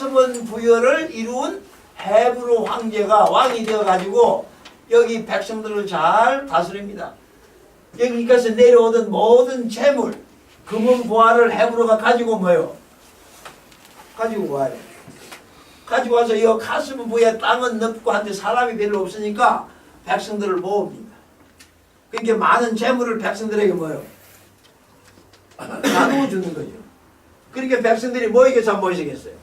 가스본 부여를 이룬 헤브로 황제가 왕이 되어가지고 여기 백성들을 잘 다스립니다. 여기까지 내려오던 모든 재물, 금은 보화를 헤브로가 가지고 뭐요? 가지고 와요. 가지고 와서 이 가스본 부여 땅은 넓고 한데 사람이 별로 없으니까 백성들을 모읍니다. 그러니까 많은 재물을 백성들에게 뭐요? 나누어 주는 거죠. 그러니까 백성들이 모이겠어 안 모이시겠어요?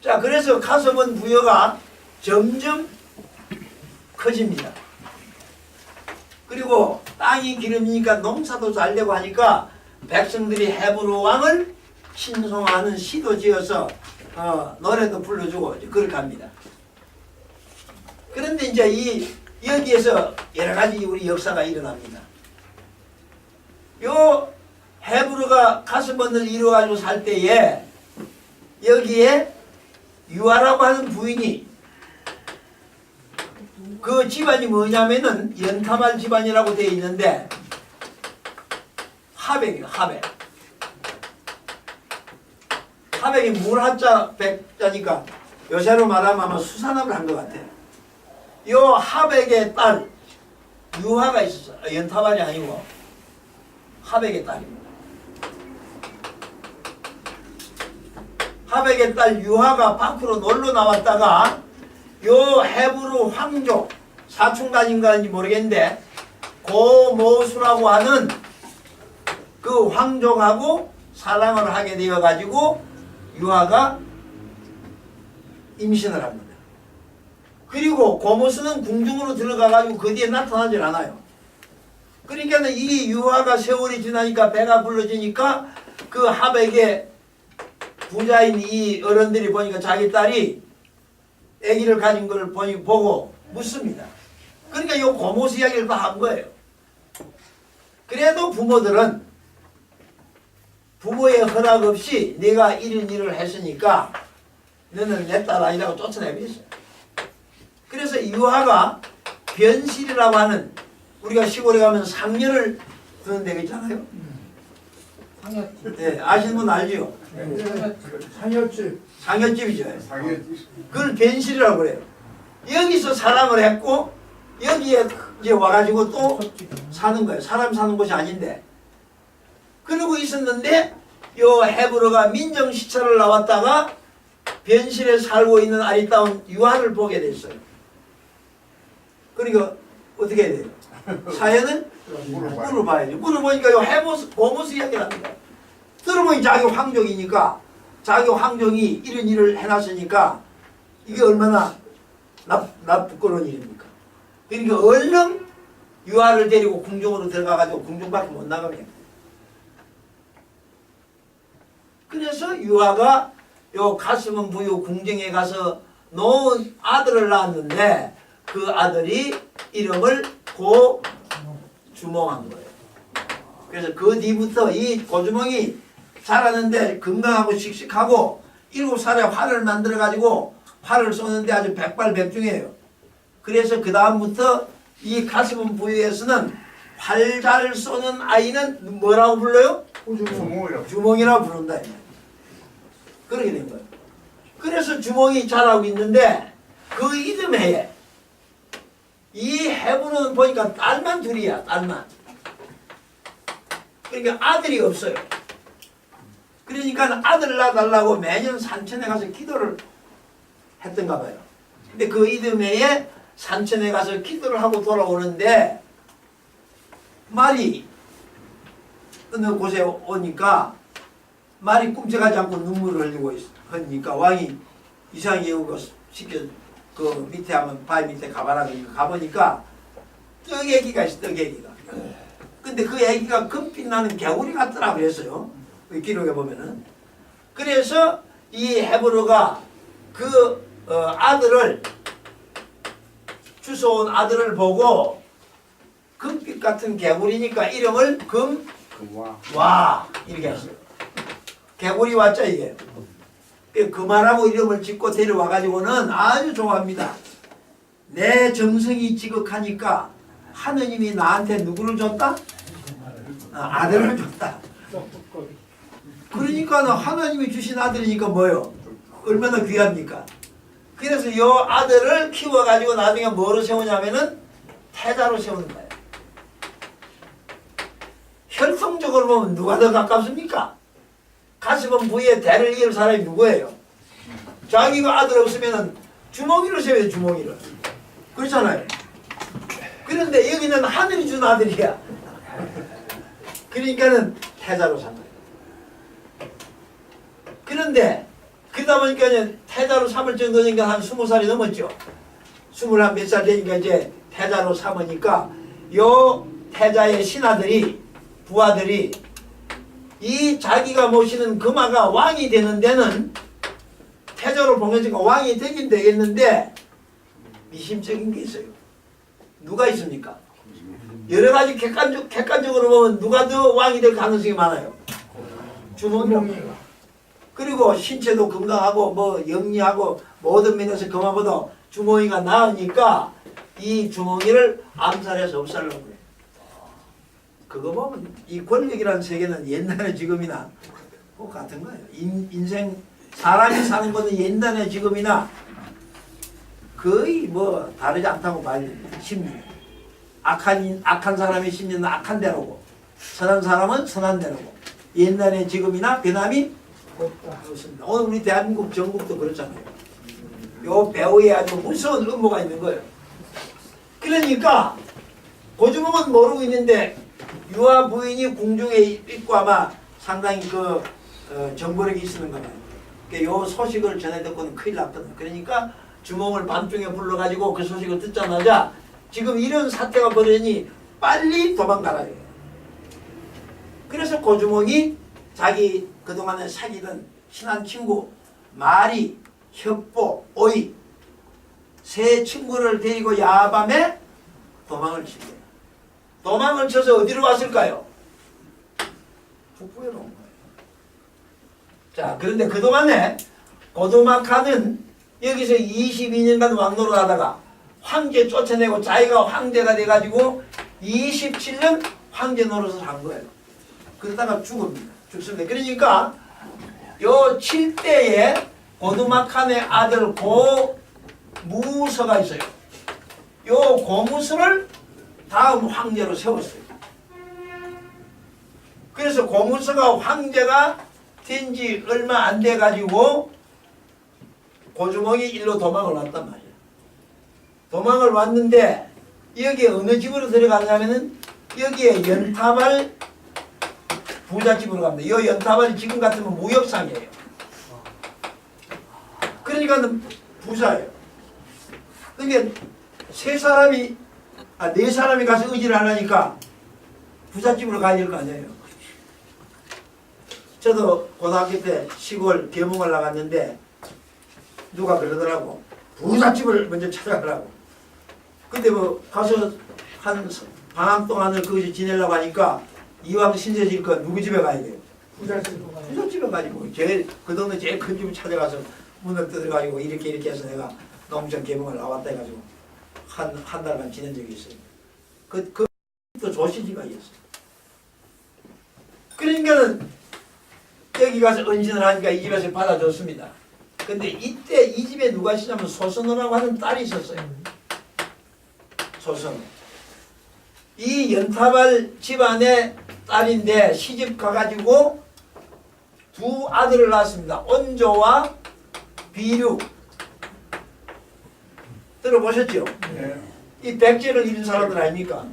자, 그래서 가서본 부여가 점점 커집니다. 그리고 땅이 기름이니까 농사도 잘 되고 하니까 백성들이 헤브로 왕을 신송하는 시도 지어서 어, 노래도 불러주고 그렇게 합니다. 그런데 이제 이 여기에서 여러 가지 우리 역사가 일어납니다. 요 헤브르가 가스번을 이루어가지고 살 때에 여기에 유아라고 하는 부인이 그 집안이 뭐냐면은 연타말 집안이라고 되어 있는데 하백이에요 하백. 하백이 물하자 백자니까 요새로 말하면 아마 수산업을 한 것 같아요. 요 하백의 딸 유화가 있었어요. 아, 연타말이 아니고 하백의 딸입니다 하백의 딸 유하가 밖으로 놀러 나왔다가 요 헤브루 황족 사충단인가인지 모르겠는데 고모수라고 하는 그 황족하고 사랑을 하게 되어 가지고 유하가 임신을 합니다. 그리고 고모수는 궁중으로 들어가 가지고 그 뒤에 나타나질 않아요. 그러니까 이 유하가 세월이 지나니까 배가 불러지니까 그 하백의 부자인 이 어른들이 보니까 자기 딸이 아기를 가진 걸 보니 보고 묻습니다. 그러니까 요 고모스 이야기를 다 한 거예요. 그래도 부모들은 부모의 허락 없이 내가 이런 일을 했으니까 너는 내 딸 아니라고 쫓아내버렸어요. 그래서 유아가 변실이라고 하는 우리가 시골에 가면 상년을 두는 데가 있잖아요. 네, 아시는 분 알지요? 상여집 상년집이죠. 상해 그걸 변실이라고 그래요. 여기서 사랑을 했고 여기에 이제 와가지고 또 사는 거예요. 사람 사는 곳이 아닌데. 그러고 있었는데 요 헤브로가 민정시찰을 나왔다가 변실에 살고 있는 아리따운 유아를 보게 됐어요. 그러니까 어떻게 해야 돼요? 사연을 물어봐요. 물어봐야죠. 물어보니까 요 헤모스 고모스 이야기를 합니다. 들어보니 자기 황족이니까 자기 황족이 이런 일을 해놨으니까 이게 얼마나 나, 나 부끄러운 일입니까? 그러니까 얼른 유아를 데리고 궁중으로 들어가가지고 궁중밖에 못 나가게. 그래서 유아가 요 가슴은 부유 궁정에 가서 놓은 아들을 낳았는데 그 아들이 이름을 고 주몽한 거예요. 그래서 그 뒤부터 이 고주몽이 자라는데 건강하고 씩씩하고 일곱 살에 활을 만들어 가지고 활을 쏘는데 아주 백발백중이에요. 그래서 그 다음부터 이 가슴은 부유에서는 활 잘 쏘는 아이는 뭐라고 불러요? 부모요. 주몽이라고 부른다. 그렇게 된 거예요. 그래서 주몽이 자라고 있는데 그 이듬해에 이 해부는 보니까 딸만 둘이야, 딸만. 그러니까 아들이 없어요. 그러니까 아들 낳아달라고 매년 산천에 가서 기도를 했던가 봐요. 근데 그 이듬해에 산천에 가서 기도를 하고 돌아오는데 말이 어느 곳에 오니까 말이 꿈쩍하지 않고 눈물을 흘리고 있, 하니까 왕이 이상하게 여고 시켜 그 밑에 한번 바위 밑에 가봐라 그러니까 가보니까 떡 애기가 있어 떡 애기가 근데 그 애기가 금빛 나는 개구리 같더라 그랬어요 그 기록에 보면은 그래서 이 헤브로가 그 어, 아들을 주워온 아들을 보고 금빛 같은 개구리니까 이름을 금 그와 와 이렇게 했어요. 개구리 왔죠 이게. 그 말하고 이름을 짓고 데려와 가지고는 아주 좋아합니다. 내 정성이 지극하니까 하느님이 나한테 누구를 줬다? 아, 아들을 줬다. 그러니까 하나님이 주신 아들이니까 뭐요? 얼마나 귀합니까? 그래서 이 아들을 키워가지고 나중에 뭐로 세우냐면은 태자로 세우는 거예요. 혈통적으로 보면 누가 더 가깝습니까? 가시본 부위에 대를 이을 사람이 누구예요? 자기가 아들 없으면은 주먹이를 세워요 주먹이를. 그렇잖아요. 그런데 여기는 하늘이 준 아들이야. 그러니까는 태자로 산 거예요. 그런데 그러다 보니까 이제 태자로 삼을 정도니까 한 스무 살이 넘었죠. 스물한 몇 살 되니까 이제 태자로 삼으니까 요 태자의 신하들이 부하들이 이 자기가 모시는 금화가 왕이 되는 데는 태자로 보내니까 왕이 되긴 되겠는데 미심적인 게 있어요. 누가 있습니까? 여러 가지 객관적, 객관적으로 보면 누가 더 왕이 될 가능성이 많아요? 주몽이가. 그리고 신체도 건강하고 뭐 영리하고 모든 면에서 그만보다 주몽이가 나으니까 이 주몽이를 암살해서 없애려고 그래. 그거 보면 이 권력이라는 세계는 옛날에 지금이나 뭐 같은 거예요. 인, 인생 사람이 사는 것은 옛날에 지금이나 거의 뭐 다르지 않다고 봐야 됩니다. 심리. 악한 인- 악한 사람의 심리는 악한 대로고 선한 사람은 선한 대로고 옛날에 지금이나 변함이 없다. 그렇습니다. 오늘 우리 대한민국 전국도 그렇잖아요. 요 배우에 아주 무서운 음모가 있는 거예요. 그러니까 고주몽은 모르고 있는데 유아 부인이 궁중에 있고 아마 상당히 그 어, 정보력이 있는 거예요. 그러니까 요 소식을 전해 듣고는 큰일 났거든. 그러니까 주몽을 밤중에 불러가지고 그 소식을 듣자마자 지금 이런 사태가 벌어지니 빨리 도망가라. 그래서 고주몽이 자기 그동안에 사귀던 친한 친구 마리, 협보, 오이 세 친구를 데리고 야밤에 도망을 친 거예요. 도망을 쳐서 어디로 왔을까요? 북부에 온 거예요. 자, 그런데 그동안에 고도마카는 여기서 22년간 왕노를 하다가 황제 쫓아내고 자기가 황제가 돼가지고 27년 황제 노릇을 한 거예요. 그러다가 죽습니다. 죽습니다. 그러니까 요 7대에 고두마칸의 아들 고무서가 있어요. 요 고무서를 다음 황제로 세웠어요. 그래서 고무서가 황제가 된 지 얼마 안 돼 가지고 고주몽이 일로 도망을 왔단 말이야. 도망을 왔는데 여기에 어느 집으로 들어가냐면은 여기에 연타발 부잣집으로 갑니다. 이 연타발이 지금 같으면 무역상이에요. 그러니까 부자예요. 그러니까 세 사람이 아 네 사람이 가서 의지를 하려니까 부잣집으로 가야 될 거 아니에요. 저도 고등학교 때 시골 계몽을 나갔는데 누가 그러더라고 부잣집을 먼저 찾아가라고. 근데 뭐 가서 한 방학 동안을 거기서 지내려고 하니까 이왕 거 누구 집에 가야 돼요? 부잣집으로 가요. 부잣집에 가지고 제일 그 동네 제일 큰 집을 찾아가서 문을 뜯어가지고 이렇게 이렇게 해서 내가 농촌 개봉을 나왔다 해가지고 한 한 달간 지낸 적이 있어요. 그그 또 조시지가 있었어요. 그러니까는 여기 가서 은신을 하니까 이 집에서 받아줬습니다. 근데 이때 이 집에 누가 있었냐면 소선호라고 하는 딸이 있었어요. 소선호. 이 연타발 집안의 딸인데 시집 가가지고 두 아들을 낳았습니다. 온조와 비류. 들어보셨죠? 네. 이 백제를 이룬 사람들 아닙니까?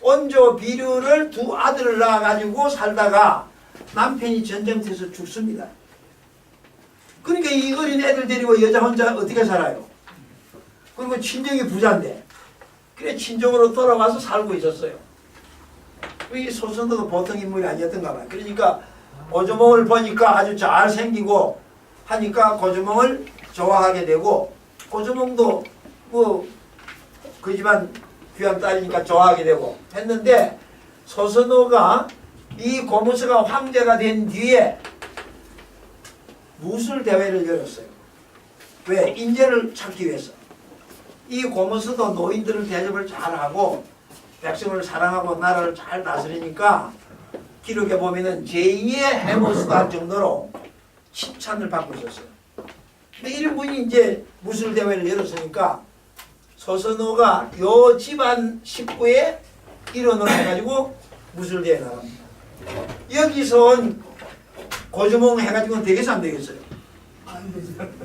온조 비류를 두 아들을 낳아가지고 살다가 남편이 전쟁터에서 죽습니다. 그러니까 이 어린 애들 데리고 여자 혼자 어떻게 살아요? 그리고 친정이 부자인데 그래 친정으로 돌아와서 살고 있었어요. 이 소선도도 보통 인물이 아니었던가 봐요. 그러니까 고주몽을 보니까 아주 잘생기고 하니까 고주몽을 좋아하게 되고 고주몽도 뭐그 집안 귀한 딸이니까 좋아하게 되고 했는데 소선호가 이 고무서가 황제가 된 뒤에 무술 대회를 열었어요. 왜? 인재를 찾기 위해서. 이 고무서도 노인들을 대접을 잘하고 백성을 사랑하고 나라를 잘 다스리니까 기록에 보면은 제2의 해모수다 할 정도로 칭찬을 받고 있었어요. 근데 이런 분이 이제 무술 대회를 열었으니까 서선호가 요 집안 식구의 일원으로 해가지고 무술 대회 나갑니다. 여기서 온 고주몽 해가지고는 되겠어 안 되겠어요?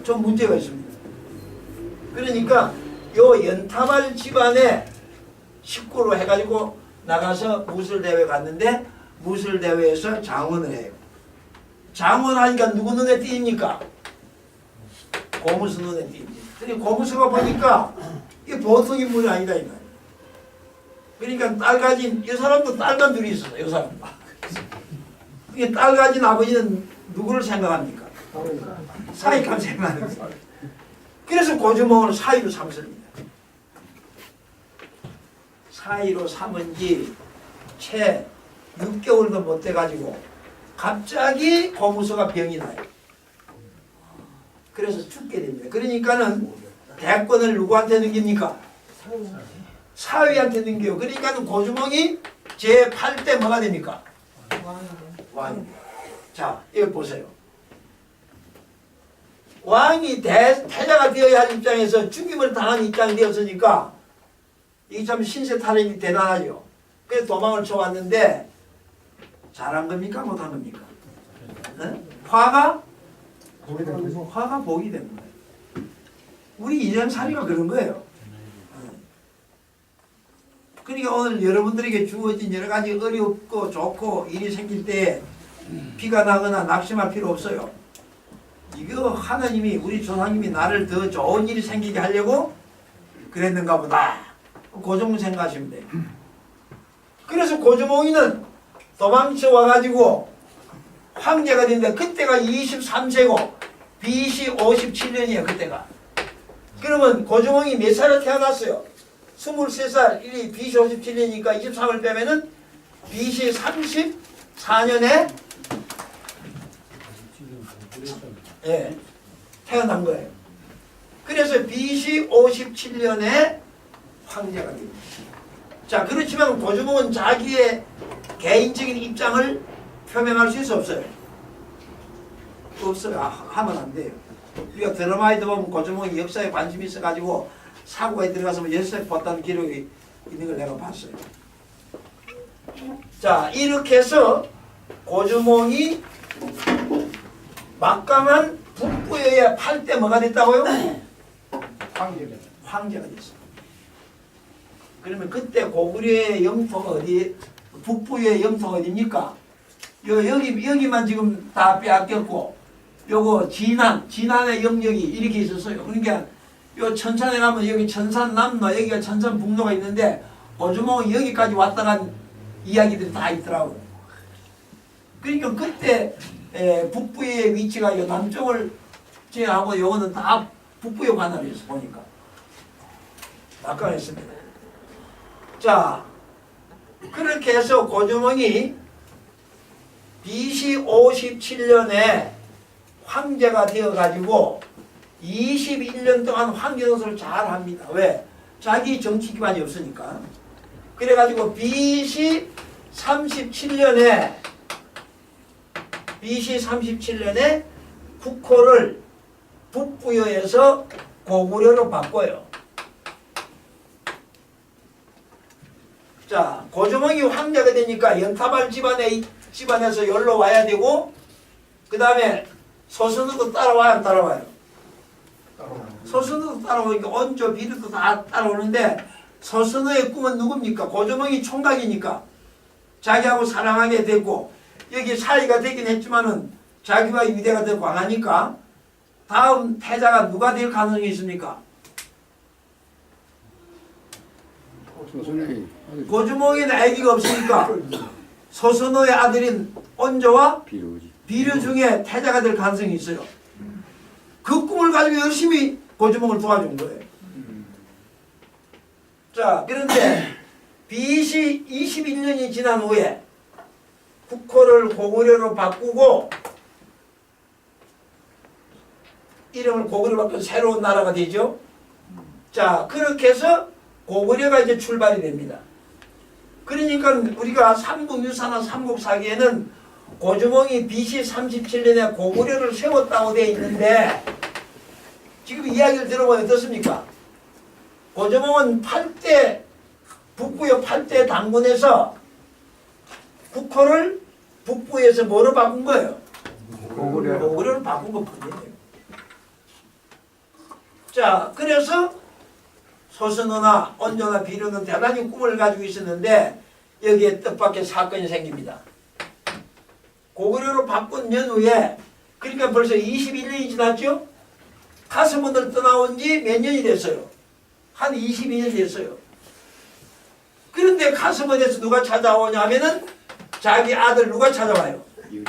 좀 문제가 있습니다. 그러니까 요 연타발 집안의 식구로 해가지고 나가서 무술 대회 갔는데 무술 대회에서 장원을 해요. 장원하니까 누구 눈에 띄입니까? 고무수 눈에 띄입니다. 근데 고무수가 보니까 이게 보통 인물이 아니다 이 말이에요. 그러니까 딸 가진 이 사람도 딸만 둘이 있었어요. 이 사람. 이게 딸 가진 아버지는 누구를 생각합니까? 생각하는 거예요. 그래서 고주몽을 사이로 삼습니다. 사이로 삼은 지 채 6개월도 못 돼가지고 갑자기 고무소가 병이 나요. 그래서 죽게 됩니다. 그러니까는 대권을 누구한테 넘깁니까? 사위한테 넘겨요. 그러니까는 고주몽이 제 8대 뭐가 됩니까? 왕입니다. 자, 이거 보세요. 왕이 대, 태자가 되어야 할 입장에서 죽임을 당한 입장이 되었으니까 이게 참 신세 탈행이 대단하죠. 그래서 도망을 쳐왔는데 잘한 겁니까? 못한 겁니까? 네? 화가? 화가 복이 된 거예요. 우리 인생살이가 그런 거예요. 그러니까 오늘 여러분들에게 주어진 여러 가지 어렵고 좋고 일이 생길 때 비가 나거나 낙심할 필요 없어요. 이거 하나님이 우리 조상님이 나를 더 좋은 일이 생기게 하려고 그랬는가 보다. 그 정도 생각하시면 돼요. 그래서 고주몽이는 도망쳐 와가지고 황제가 됐는데 그때가 23세고 BC 57년이에요 그때가. 그러면 고주몽이 몇 살에 태어났어요? 23살, 이 BC 57년이니까 23을 빼면은 BC 34년에 예, 태어난 거예요. 그래서 BC 57년에 황제가 됩니다. 자, 그렇지만 고주몽은 자기의 개인적인 입장을 표명할 수 있어 없어요? 없어요. 아, 하면 안 돼요. 우리가 드라마에도 보면 고주몽이 역사에 관심이 있어가지고 사고에 들어가서 뭐 열쇠 봤다는 기록이 있는 걸 내가 봤어요. 자, 이렇게 해서 고주몽이 막강한 북부여의 팔때 뭐가 됐다고요? 황제가. 황제가 됐어. 그러면 그때 고구려의 영토가 어디, 북부의 영토가 어디입니까? 요, 여기, 여기만 지금 다 빼앗겼고, 요거 진안, 진안의 영역이 이렇게 있었어요. 그러니까 요 천산에 가면 여기 천산 남로, 여기가 천산 북로가 있는데, 오주몽이 여기까지 왔다 간 이야기들이 다 있더라고요. 그러니까 그때 에, 북부의 위치가 요 남쪽을 제하고 요거는 다 북부의 관할이었어 보니까. 막강했습니다. 자, 그렇게 해서 고주몽이 BC 57년에 황제가 되어가지고 21년 동안 황제 노릇을 잘 합니다. 왜? 자기 정치 기반이 없으니까. 그래가지고 BC 37년에 BC 37년에 국호를 북부여에서 고구려로 바꿔요. 자, 고주몽이 황제가 되니까 연타발 집안에 집안에서 열로 와야 되고 그 다음에 소선우도 따라와야 안 따라와요. 소선우도 따라오니까 원조 비르도 다 따라오는데 소선우의 꿈은 누굽니까? 고주몽이 총각이니까 자기하고 사랑하게 되고 여기 사이가 되긴 했지만은 자기와 유대가 더 강하니까 다음 태자가 누가 될 가능성이 있습니까? 고주몽에는 아기가 없으니까 소선호의 아들인 온조와 비로지. 비료 중에 태자가 될 가능성이 있어요. 그 꿈을 가지고 열심히 고주몽을 도와준 거예요. 자, 그런데 BC 21년이 지난 후에 국호를 고구려로 바꾸고 이름을 고구려 바꿔 새로운 나라가 되죠. 자, 그렇게 해서 고구려가 이제 출발이 됩니다. 그러니까 우리가 삼국유사나 삼국사기에는 고주몽이 BC 37년에 고구려를 세웠다고 되어 있는데 지금 이야기를 들어보면 어떻습니까? 고주몽은 8대 북부의 8대 당군에서 국호를 북부에서 뭐로 바꾼 거예요? 고구려. 고구려를 바꾼 것 뿐이에요. 자, 그래서 소선호나 언조나 비료는 대단히 꿈을 가지고 있었는데 여기에 뜻밖의 사건이 생깁니다. 고구려로 바꾼 연후에 그러니까 벌써 21년이 지났죠? 가스문을 떠나온 지 몇 년이 됐어요? 한 22년 됐어요. 그런데 가스문에서 누가 찾아오냐면은 자기 아들 누가 찾아와요? 유리.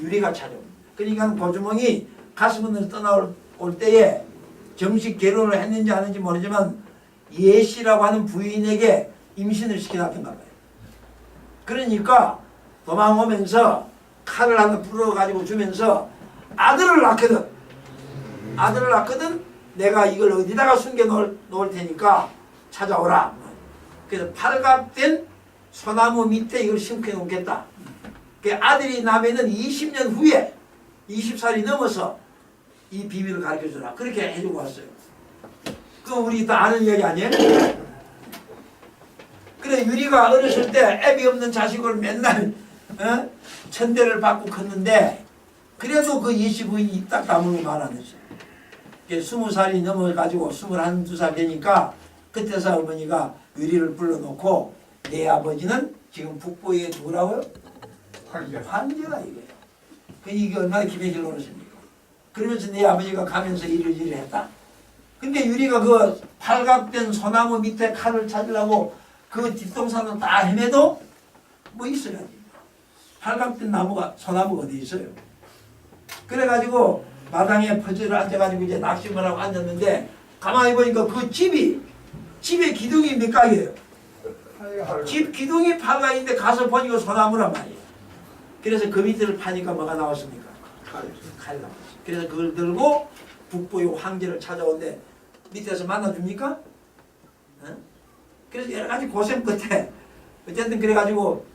유리가 찾아옵니다. 그러니까 고주몽이 가스문을 떠나올 올 때에 정식 결혼을 했는지 안 했는지 모르지만 예씨라고 하는 부인에게 임신을 시켜놨던가 봐요. 그러니까 도망오면서 칼을 하나 불어가지고 주면서 아들을 낳거든. 아들을 낳거든 내가 이걸 어디다가 숨겨 놓을, 테니까 찾아오라. 그래서 팔갑된 소나무 밑에 이걸 심겨 놓겠다. 그 아들이 나면은 20년 후에 20살이 넘어서 이 비밀을 가르쳐 주라. 그렇게 해주고 왔어요. 그 우리 다 아는 이야기 아니에요? 그래 유리가 어렸을 때 애비 없는 자식을 맨날 어? 천대를 받고 컸는데 그래도 그 예시 부인이 딱 다물고 말하면서 스무 살이 넘어가지고 스물한 두 살 되니까 그때서 어머니가 유리를 불러놓고 내 아버지는 지금 북부에 누구라고요? 황제. 환자가 이거예요. 그 이게 얼마나 기백일 노릇입니까? 그러면서 내 아버지가 가면서 일을 일을 했다. 근데 유리가 그 팔각된 소나무 밑에 칼을 찾으려고 그 뒷동산을 다 헤매도 뭐 있어야지. 팔각된 나무가 소나무가 어디 있어요? 그래가지고 마당에 퍼즐을 앉아가지고 이제 낙심을 하고 앉았는데 가만히 보니까 그 집이 집의 기둥이 몇 각이에요? 집 기둥이 팔각인데 가서 보니까 소나무란 말이에요. 그래서 그 밑을 파니까 뭐가 나왔습니까? 칼 나왔어요. 그래서 그걸 들고 북부의 황제를 찾아오는데 밑에서 만나줍니까? 어? 그래서 여러 가지 고생 끝에 어쨌든 그래가지고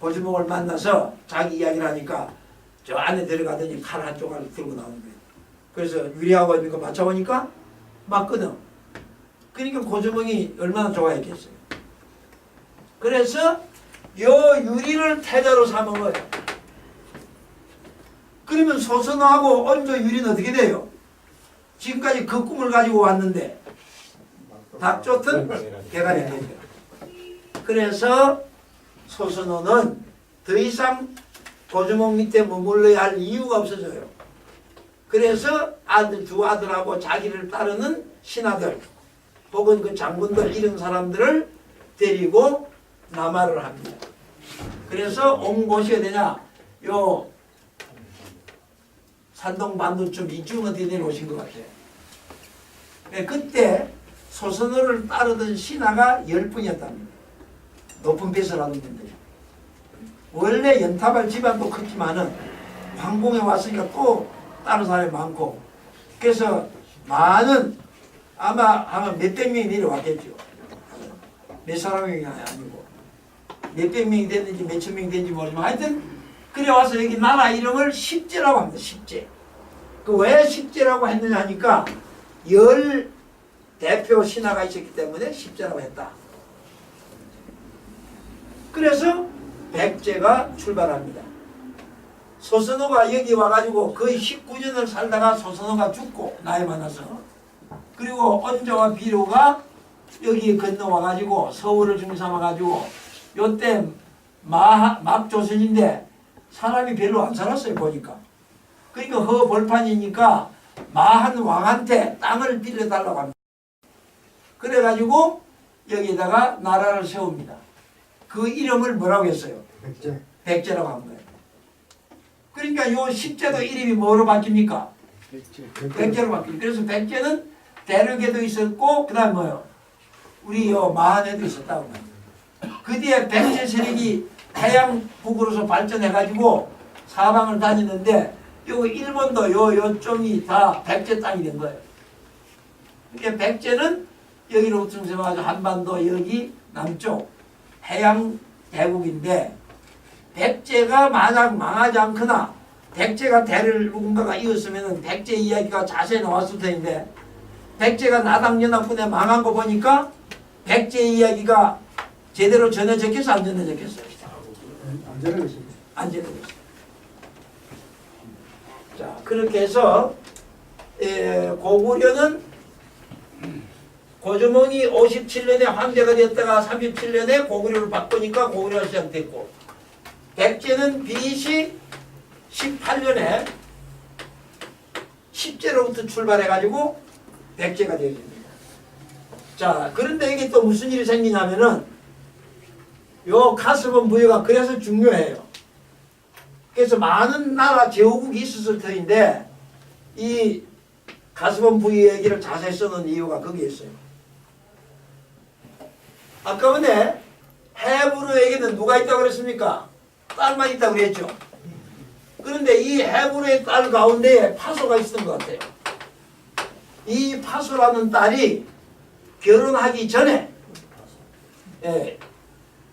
고주목을 만나서 자기 이야기를 하니까 저 안에 들어가더니 칼 한 조각을 들고 나오는 거예요. 그래서 유리하고 이거 맞춰보니까 맞거든. 그러니까 고주목이 얼마나 좋아했겠어요. 그래서 요 유리를 태자로 삼은 거예요. 그러면 소선하고 언조 유리는 어떻게 돼요? 지금까지 그 꿈을 가지고 왔는데 닭 쫓은 개가 되죠. 그래서 소선호는 더 이상 고주목 밑에 머물러야 할 이유가 없어져요. 그래서 아들 두 아들하고 자기를 따르는 신하들 혹은 그 장군들 이런 사람들을 데리고 남하를 합니다. 그래서 온 곳이 어디냐? 요 산동 반도쯤 이쯤 어디 내려오신 것 같아요. 네, 그때 소선호를 따르던 신하가 열 분이었답니다. 높은 빚을 하는 분들. 원래 연타발 집안도 컸지만은 황궁에 왔으니까 또 다른 사람이 많고 그래서 많은 아마 아마 몇백 명이 내려왔겠죠. 몇 사람이 아니고 몇백 명이 됐는지 몇천 명이 됐는지 모르지만 하여튼 그래 와서 여기 나라 이름을 십제라고 합니다. 십제. 그 왜 십제라고 했느냐 하니까 열 대표 신하가 있었기 때문에 십제라고 했다. 그래서 백제가 출발합니다. 소선호가 여기 와가지고 거의 19년을 살다가 소선호가 죽고 나이 많아서 그리고 언조와 비료가 여기 건너와가지고 서울을 중심삼아가지고 요때 마, 막조선인데 사람이 별로 안 살았어요 보니까. 그러니까 허벌판이니까 마한 왕한테 땅을 빌려달라고 합니다. 그래가지고 여기다가 나라를 세웁니다 그 이름을 뭐라고 했어요? 백제. 백제라고 한 거예요 그러니까 요 십제도 이름이 뭐로 바뀝니까? 백제. 백제 로 바뀌죠. 그래서 백제는 대륙에도 있었고 그다음 뭐요? 우리 요 마한에도 있었다고 말이에요. 그 뒤에 백제 세력이 태양 북으로서 발전해 가지고 사방을 다니는데 요 일본도 요 요점이 다 백제 땅이 된 거예요. 그러니까 백제는 여기로부터 가지고 한반도 여기 남쪽 해양 대국인데 백제가 만약 망하지 않거나 백제가 대를 누군가가 이었으면 백제 이야기가 자세히 나왔을 텐데 백제가 나당연합군에 망한 거 보니까 백제 이야기가 제대로 전해졌겠어 안 전해졌겠어요? 안전하겠습니다. 안 전해졌어요. 자 그렇게 해서 에, 고구려는 고주몽이 57년에 황제가 됐다가 37년에 고구려를 바꾸니까 고구려가 시작됐고 백제는 BC 18년에 10제로부터 출발해가지고 백제가 되어집니다. 자 그런데 이게 또 무슨 일이 생기냐면은 요 가스본 부여가 그래서 중요해요. 그래서 많은 나라 제후국이 있었을 터인데 이 가스본 부여 얘기를 자세히 써놓은 이유가 거기에 있어요. 아까 전에 헤브르에게는 누가 있다고 그랬습니까? 딸만 있다고 그랬죠. 그런데 이 헤브르의 딸 가운데에 파소가 있었던 것 같아요. 이 파소라는 딸이 결혼하기 전에 예,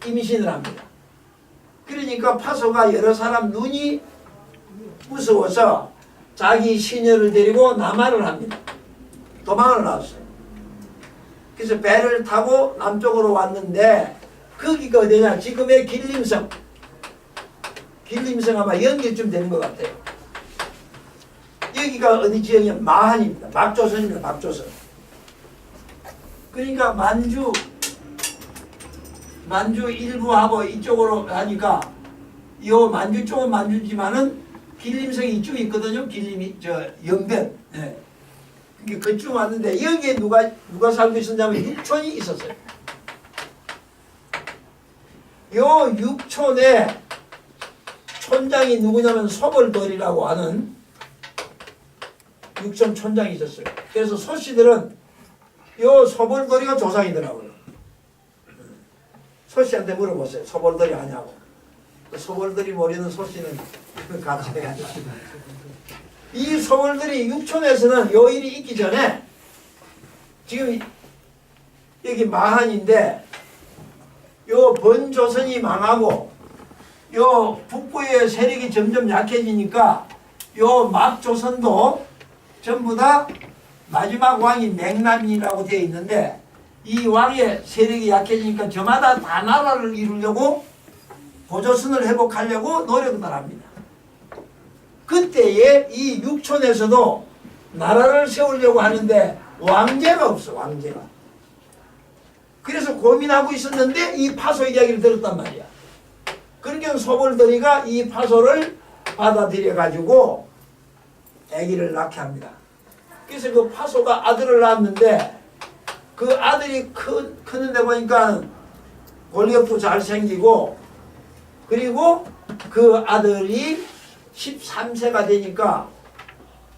임신을 합니다. 그러니까 파소가 여러 사람 눈이 무서워서 자기 시녀를 데리고 남한을 합니다. 도망을 나왔어요. 그래서 배를 타고 남쪽으로 왔는데 거기가 어디냐? 지금의 길림성. 길림성 아마 연길쯤 되는 것 같아요. 여기가 어디 지역이냐? 마한입니다. 막조선입니다. 막조선. 그러니까 만주 만주 일부하고 이쪽으로 가니까 요 만주 쪽은 만주지만은 길림성이 이쪽에 있거든요. 길림이 저 연변. 예. 그쪽 왔는데 여기에 누가 누가 살고 있었냐면 육촌이 있었어요. 요 육촌에 촌장이 누구냐면 소벌벌이라고 하는 육촌 촌장이 있었어요. 그래서 소씨들은 요 소벌벌이가 조상이더라고요. 소씨한테 물어보세요. 소벌벌이 아냐고. 그 소벌들이 모르는 소씨는 같이 해야죠. 이 소벌들이 육촌에서는 요 일이 있기 전에 지금 여기 마한인데 요 번조선이 망하고 요 북부의 세력이 점점 약해지니까 요 막조선도 전부 다 마지막 왕이 맹남이라고 되어 있는데 이 왕의 세력이 약해지니까 저마다 다 나라를 이루려고 고조선을 회복하려고 노력을 합니다. 그때에 이 육촌에서도 나라를 세우려고 하는데 왕제가 없어 왕제가. 그래서 고민하고 있었는데 이 파소 이야기를 들었단 말이야. 그러니까 소벌들이가 이 파소를 받아들여 가지고 아기를 낳게 합니다. 그래서 그 파소가 아들을 낳았는데 그 아들이 크, 크는데 보니까 골격도 잘생기고 그리고 그 아들이 13세가 되니까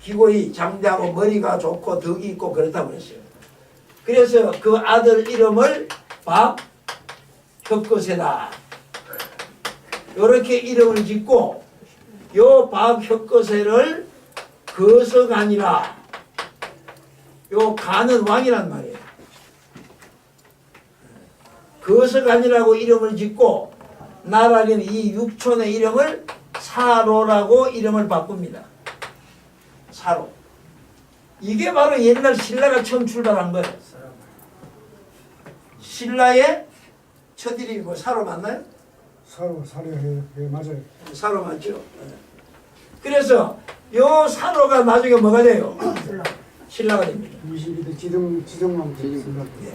기고이 장대하고 머리가 좋고 덕이 있고 그렇다고 그랬어요. 그래서 그 아들 이름을 박혁거세다. 이렇게 이름을 짓고 요 박혁거세를 거서간이라 요 간은 왕이란 말이에요. 거서간이라고 이름을 짓고 나라는 이 육촌의 이름을 사로라고 이름을 바꿉니다. 사로. 이게 바로 옛날 신라가 처음 출발한 거예요. 신라의 첫 이름이고 사로 맞나요? 사로 사료 해, 해 맞아요. 사로 맞죠? 네. 그래서 요 사로가 나중에 뭐가 돼요? 신라가 됩니다. 22대 지등 지등만 지등. 예.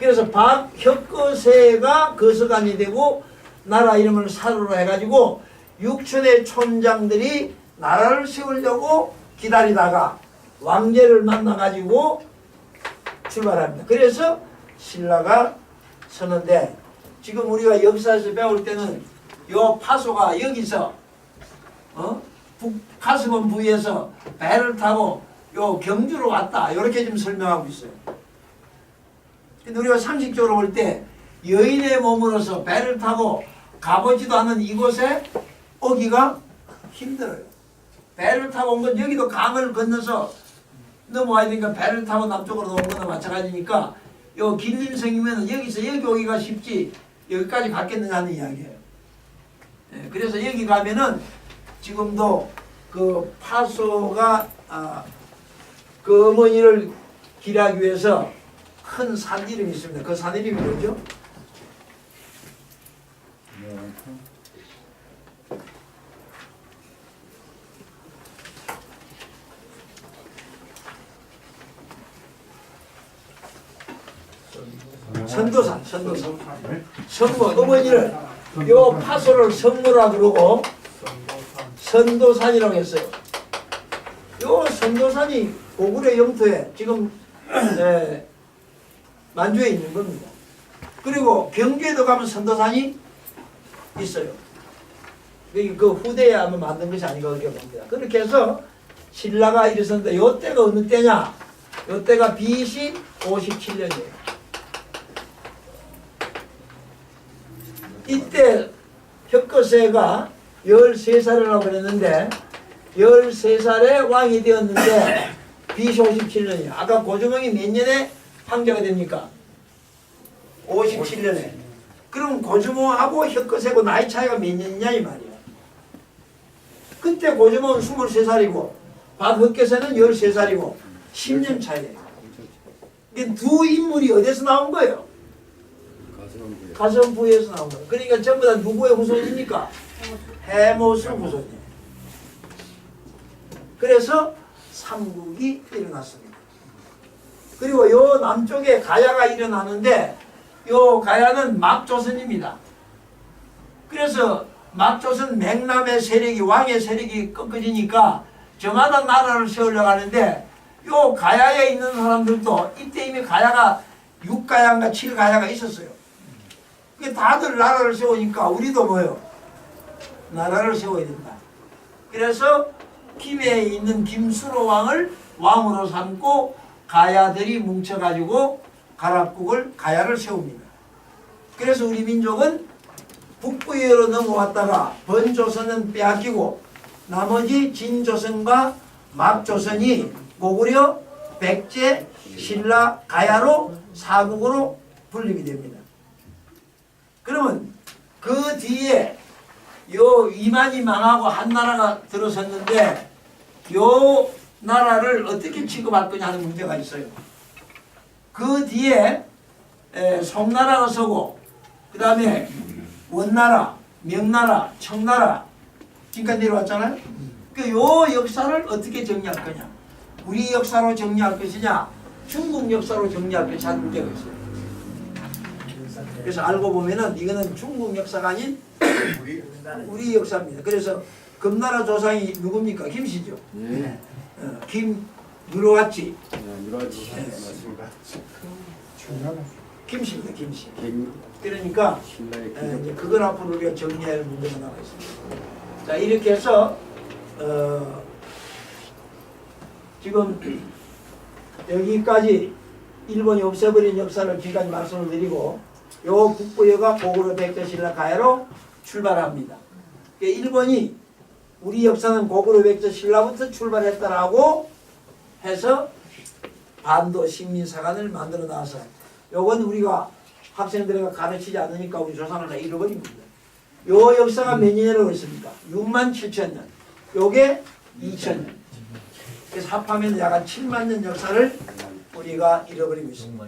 그래서 박혁거세가 거서관이 되고 나라 이름을 사로로 해가지고 육촌의 촌장들이 나라를 세우려고 기다리다가 왕제를 만나가지고 출발합니다. 그래서 신라가 서는데 지금 우리가 역사에서 배울 때는 요 파소가 여기서 어? 북 가스본 부위에서 배를 타고 요 경주로 왔다 이렇게 좀 설명하고 있어요. 근데 우리가 상식적으로 볼 때 여인의 몸으로서 배를 타고 가보지도 않은 이곳에 오기가 힘들어요. 배를 타고 온 건 여기도 강을 건너서 넘어와야 되니까 배를 타고 남쪽으로 온 거나 마찬가지니까 요 길림성이면 여기서 여기 오기가 쉽지 여기까지 갔겠느냐는 이야기예요. 예, 그래서 여기 가면은 지금도 그 파소가 아, 그 어머니를 길하기 위해서 큰 산 이름이 있습니다. 그 산 이름이 뭐죠? 선도산, 선도산. 성모, 어머니를 요 파소를 성모라 그러고 선도산이라고 했어요. 요 선도산이 고구려 영토에 지금 에, 만주에 있는 겁니다. 그리고 경주에도 가면 선도산이 있어요. 그- 그 후대에 아마 만든 것이 아닌가 그렇게 봅니다. 그렇게 해서 신라가 이르렀는데 요 때가 어느 때냐? 요 때가 BC 57년이에요. 이때 혁거세가 13살이라고 그랬는데 13살에 왕이 되었는데 BC 57년이에요. 아까 고주몽이 몇 년에 황제가 됩니까? 57년에. 그럼 고주몽하고 혁거세고 나이 차이가 몇 년이냐 이 말이야. 그때 고주몽은 23살이고 박혁거세는 13살이고 10년 차이에요. 이두 인물이 어디서 나온 거예요? 가성부에서 나온 거예요. 그러니까 전부 다 누구의 후손입니까? 해모수 후손이에요. 그래서 삼국이 일어났습니다. 그리고 요 남쪽에 가야가 일어나는데 요 가야는 막조선입니다. 그래서 막조선 맹남의 세력이 왕의 세력이 꺾어지니까 저마다 나라를 세우려고 하는데 요 가야에 있는 사람들도 이때 이미 가야가 6가야인가 7가야가 있었어요. 그게 다들 나라를 세우니까 우리도 뭐요? 나라를 세워야 된다. 그래서 김해에 있는 김수로 왕을 왕으로 삼고 가야들이 뭉쳐가지고 가락국을 가야를 세웁니다. 그래서 우리 민족은 북부여로 넘어왔다가 번조선은 빼앗기고 나머지 진조선과 막조선이 고구려, 백제, 신라, 가야로 사국으로 분립이 됩니다. 그러면 그 뒤에 요 이만이 망하고 한 나라가 들어섰는데 요 나라를 어떻게 취급할 거냐 하는 문제가 있어요. 그 뒤에 에, 송나라가 서고 그 다음에 원나라, 명나라, 청나라 지금까지 내려왔잖아요. 그요 역사를 어떻게 정리할 거냐? 우리 역사로 정리할 것이냐? 중국 역사로 정리할 것이냐 문제가 있어요. 그래서 알고 보면은 이거는 중국 역사가 아닌 우리 역사입니다. 그래서 금나라 조상이 누굽니까? 김씨죠. 예. 어, 김 누르왔지. 누라지 맞습니다. 중요하다. 김씨입니다. 김씨. 김 그러니까 신라의 에, 이제 기적. 그걸 앞으로 우리가 정리할 문제가 나와 있습니다. 자 이렇게 해서 어, 지금 여기까지 일본이 없애버린 역사를 지금까지 말씀을 드리고 요 국부여가 고구려 백제신라 가야로 출발합니다. 그러니까 일본이 우리 역사는 고구려 백제신라부터 출발했다라고 해서 반도 식민사관을 만들어 놔서 요건 우리가 학생들에게 가르치지 않으니까 우리 조상을 다 잃어버린 겁니다. 요 역사가 몇 년이라고 했습니까? 6만 7천 년. 요게 2천 년. 그래서 합하면 약간 7만 년 역사를 우리가 잃어버리고 있습니다.